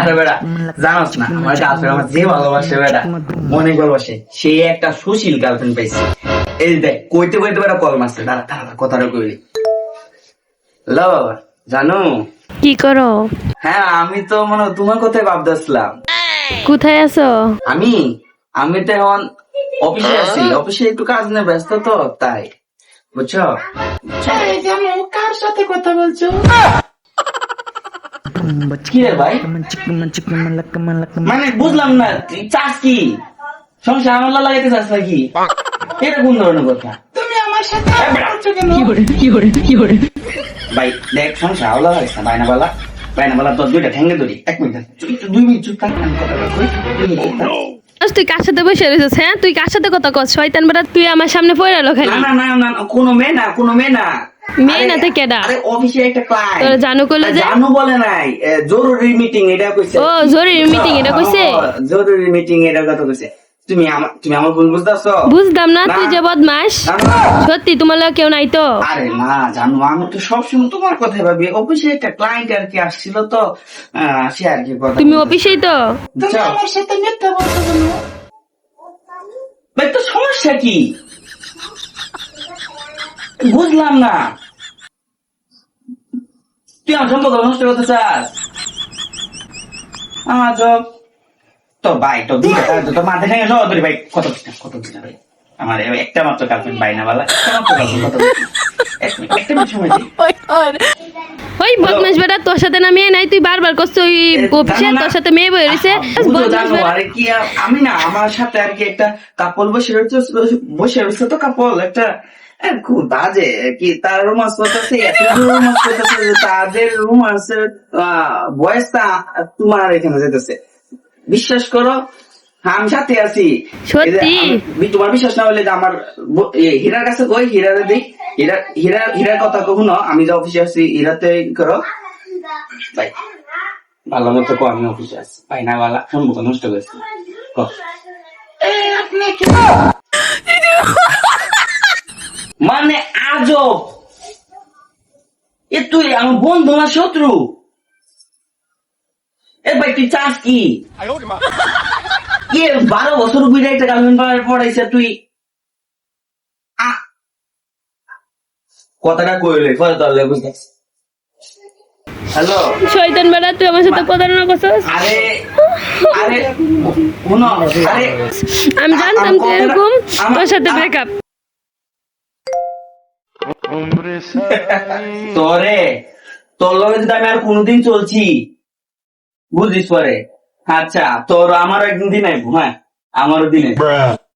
আরে জানোস না আমার গার্লফ্রেন্ড আমার যে ভালোবাসে অনেক ভালোবাসে সে একটা সুশীল গার্লফ্রেন্ড পাইছে। এই দেখ কইতে কইতে বেটা কল মারছে দাঁড়া দাঁড়া কথাটা কইলি। ল জানো? কি করো? হ্যাঁ আমি তো মনে হয় তোমার কথাই ভাবতেছিলাম। কোথায় আছো? আমি আমি তো এখন অফিসে আছি অফিসে একটু কাজ নিয়ে ব্যস্ত তো তাই। বুঝছ? কার সাথে কথা বলছো? তুই কার সাথে বসে রয়েছিস হ্যাঁ? তুই কার সাথে কথা কস? শয়তান বেটা তুই আমার সামনে পড়ে এলো না না না, কোনো মেয়ে না কোনো মেয়ে না। মেয়ে না তো কেডা? আরে অফিসে একটা ক্লায়েন্ট তোরা জানু কইলো যে? জানু বলে নাই জরুরি মিটিং এটা কইছে। ও জরুরি মিটিং এটা কইছে? জরুরি মিটিং এটা কথা কইছে। তুমি আমার তুমি আমার ভুল বুঝতাছো? বুঝতাম না না। তুই যে বদমাস না, না। সত্যি তোমার লগে কেউ নাই তো? আরে না জানো আমি তো সবসময় তোমার কথা ভাবি। অফিসে একটা ক্লায়েন্ট আর কি আসছিল তো আহ, সে আর কি কথা তুমি। অফিসেই তো? তুমি আমার সাথে মিথ্যা বলছো কেন? তো সমস্যা কি? বুঝলাম না। তুই আমার সম্পর্ক নষ্ট করতে চাস? আমার জব। তো ভাই তো দিয়ে তো মাথা সঙ্গে সহ ধরি ভাই। কত কত দিন ভাই আমার একটা মাত্র গার্লফ্রেন্ড বাইনা বালা, একটা মাত্র গার্লফ্রেন্ড কত একটা সময়। ওই বদমাস বেটা তোর সাথে না মেয়ে নাই তুই বারবার করছিস ওই অফিসে তোর সাথে মেয়ে বয়ে রয়েছে। বদমাস বেটা। কি আর- আমি না আমার সাথে আর কি একটা কাপল বসে রয়েছে বসে রয়েছে তো কাপল একটা খুব বাজে কি তার রোমান্স করতেছে রোমান্স করতেছে তাদের রোমান্সের বয়সটা তোমার এখানে যেতেছে। বিশ্বাস করো আমি সাথে আছি। সত্যি? আমি- তোমার বিশ্বাস না হলে যে আমার হীরার কাছে কই? হীরারে দিই। হীরা হীরা হীরার কথা কখনো আমি যে অফিসে আছি হীরাতে করো। ভাই ভালো মতো কো আমি অফিসে আছি। ভাই না নষ্ট করেছি। মানে আজব। এ তুই আমার বন্ধু না শত্রু? এ ভাই তুই চাস কি? এ বারো বছর বুঝে একটা গার্মেন্ট গার্লফ্রেন্ড পড়াইছে তুই। কথাটা কইলে পরে তাহলে বুঝতে হ্যালো? শয়তান বেটা তুই আমার সাথে প্রতারণা করছিস আরে আরে শুনো আরে। আমি জানতাম তুই এরকম আমার- তোর সাথে ব্রেকআপ তোরে তোর লগে যদি আমি আর কোনোদিন চলছি বুঝিস পরে। আচ্ছা তোর আমার একদিন দিন আইবো হ্যাঁ আমারও দিন আইবো।